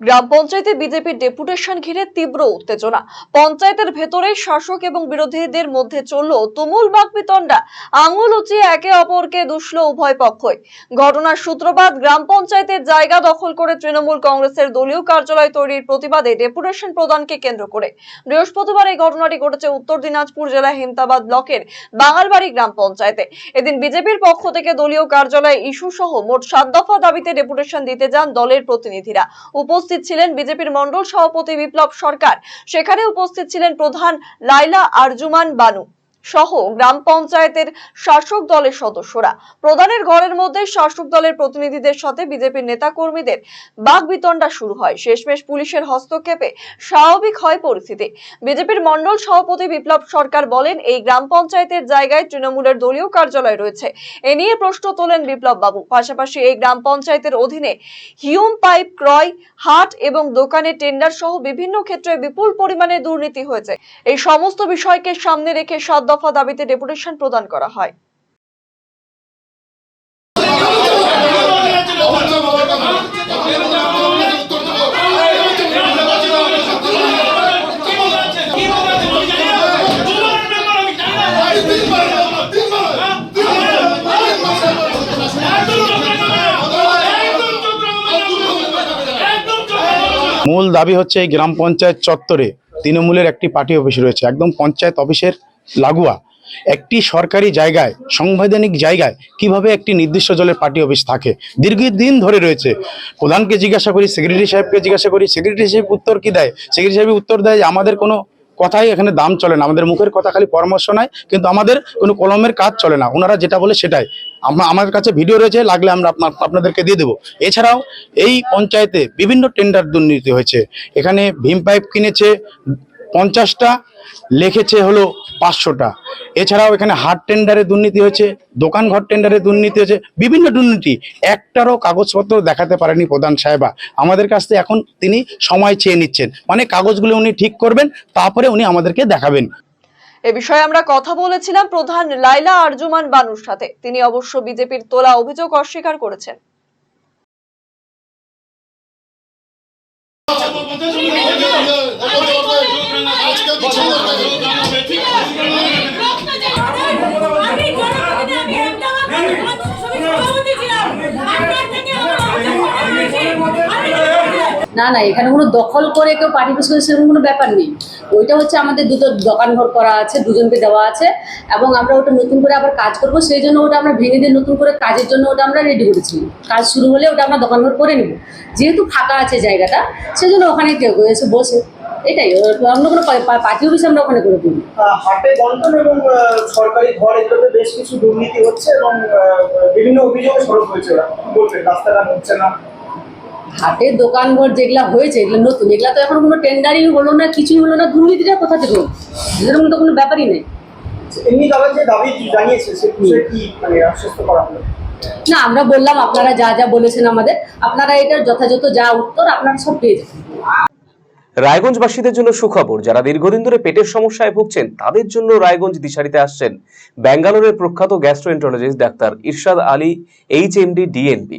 গ্রাম পঞ্চায়েতে বিজেপির ডেপুটেশন ঘিরে তীব্র উত্তেজনা। পঞ্চায়েতের ভেতরে শাসক এবং বিরোধীদের মধ্যে চলল তুমুল বাকবিতণ্ডা। আঙুল উঁচিয়ে একে অপরকে দুষল উভয় পক্ষই। ঘটনার সূত্রপাত গ্রাম পঞ্চায়েতের জায়গা দখল করে তৃণমূল কংগ্রেসের দলীয় কার্যালয় তৈরির প্রতিবাদে ডেপুটেশন প্রদানকে কেন্দ্র করে। বৃহস্পতিবার এই ঘটনাটি ঘটেছে উত্তর দিনাজপুর জেলা হেমতাবাদ ব্লকের বাঙালবাড়ি গ্রাম পঞ্চায়েতে। এদিন বিজেপির পক্ষ থেকে দলীয় কার্যালয়ে ইস্যু সহ মোট সাত দফা দাবিতে ডেপুটেশন দিতে যান দলের প্রতিনিধিরা। উপস্থিত ছিলেন বিজেপির মন্ডল সভাপতি বিপ্লব সরকার। সেখানে উপস্থিত ছিলেন প্রধান লাইলা আরজুমান বানু। সহ গ্রাম পঞ্চায়েতের শাসক দলের সদস্যরা। প্রধানের ঘরের মধ্যে শাসক দলের প্রতিনিধিদের সাথে বিজেপির নেতা কর্মীদের বাগবিতণ্ডা শুরু হয়। শেষমেশ পুলিশের হস্তক্ষেপে স্বাভাবিক হয় পরিস্থিতি। বিজেপির মন্ডল সভাপতি বিপ্লব সরকার বলেন, এই গ্রাম পঞ্চায়েতের জায়গায় তৃণমূলের দলীয় কার্যালয় রয়েছে। এ নিয়ে প্রশ্ন তোলেন বিপ্লব বাবু। পাশাপাশি এই গ্রাম পঞ্চায়েতের অধীনে হিউম পাইপ, ক্রয়, হাট এবং দোকানে টেন্ডার সহ বিভিন্ন ক্ষেত্রে বিপুল পরিমাণে দুর্নীতি হয়েছে। এই সমস্ত বিষয়কে সামনে রেখে সাত দফা দাবিতে ডেপুটেশন প্রদান করা হয়। মূল দাবি হচ্ছে এই গ্রাম পঞ্চায়েত চত্বরে তৃণমূলের একটি পার্টি অফিস রয়েছে। একদম পঞ্চায়েত অফিসের লাগোয়া। একটি সরকারি জায়গায়, সাংবিধানিক জায়গায় কীভাবে একটি নির্দিষ্ট জলের পার্টি অফিস থাকে? দীর্ঘদিন ধরে রয়েছে। প্রধানকে জিজ্ঞাসা করি সেক্রেটারি সাহেবকে জিজ্ঞাসা করি সেক্রেটারি সাহেব উত্তর কি দেয়? সেক্রেটারি সাহেব উত্তর দেয় যে, আমাদের কোনো কথাই এখানে দাম চলে না। আমাদের মুখের কথা খালি পরামর্শ নাই, কিন্তু আমাদের কোনো কলমের কাজ চলে না। ওনারা যেটা বলে সেটাই। আমা- আমার কাছে ভিডিও রয়েছে, লাগলে আমরা আপনা- আপনাদেরকে দিয়ে দেবো। এছাড়াও এই পঞ্চায়েতে বিভিন্ন টেন্ডার দুর্নীতি হয়েছে। এখানে ভীম পাইপ কিনেছে পঞ্চাশটা লিখেছে হলো পাঁচশোটা। এছাড়াও এখানে হাট টেন্ডারে দুর্নীতি হয়েছে দোকান ঘর টেন্ডারে দুর্নীতি হয়েছে বিভিন্ন দুর্নীতি। একটারও কাগজপত্র দেখাতে পারেনি প্রধান সাহেবা। আমাদের কাছ থেকে এখন তিনি সময় চেয়ে নিচ্ছেন। মানে কাগজগুলো উনি ঠিক করবেন তারপরে উনি আমাদেরকে দেখাবেন। এ বিষয়ে আমরা কথা বলেছিলাম প্রধান লাইলা আরজুমান বানুর সাথে। তিনি অবশ্য বিজেপির তোলা অভিযোগ অস্বীকার করেছেন। না না, এখানে কোনো দখল করে কেউ পার্টি অফিস করে সেরকম কোনো ব্যাপার নেই। ওইটা হচ্ছে আমাদের দুটো দোকান ঘর করা আছে, দুজনকে দেওয়া আছে, এবং আমরা ওটা নতুন করে আবার কাজ করব, সেই জন্য ওটা আমরা ভেঙে দিয়ে নতুন করে কাজের জন্য ওটা আমরা রেডি করেছি। কাজ শুরু হলে ওটা আমরা দোকান ঘর করে নেব। যেহেতু ফাঁকা আছে জায়গাটা সেই জন্য ওখানে কেউ এসে বসে, এটাই। অন্য কোনো পার্টি অফিস আমরা ওখানে করে দিই হাটে বন্টন এবং সরকারি ঘর এগুলোতে বেশ কিছু দুর্নীতি হচ্ছে এবং বিভিন্ন অভিযোগে সরব হয়েছে কি রাস্তাঘাট হচ্ছে না। হাটের দোকান ঘর যেগুলা হয়েছে এগুলো নতুন। এগুলা তো এখন কোনো টেন্ডারই হলো না কিছুই হলো না দুর্নীতিটা কোথা থেকে হলো এরকম তো কোনো ব্যাপারই নেই। এমনি তাদের যে দাবি জানিয়েছে সে কি মানে আশ্বস্ত করা হলো? না আমরা বললাম আপনারা যা যা বলেছেন আমাদের আপনারা এটার যথাযথ যা উত্তর আপনারা সব পেয়ে যাবেন। রায়গঞ্জবাসীদের জন্য সুখবর যারা দীর্ঘদিন ধরে পেটের সমস্যায় ভুগছেন তাদের জন্য রায়গঞ্জ দিশারিতে আসছেন ব্যাঙ্গালোরের প্রখ্যাত গ্যাস্ট্রোএন্টারোলজিস্ট ডাক্তার ইরশাদ আলী এইচ এমডি ডিএনবি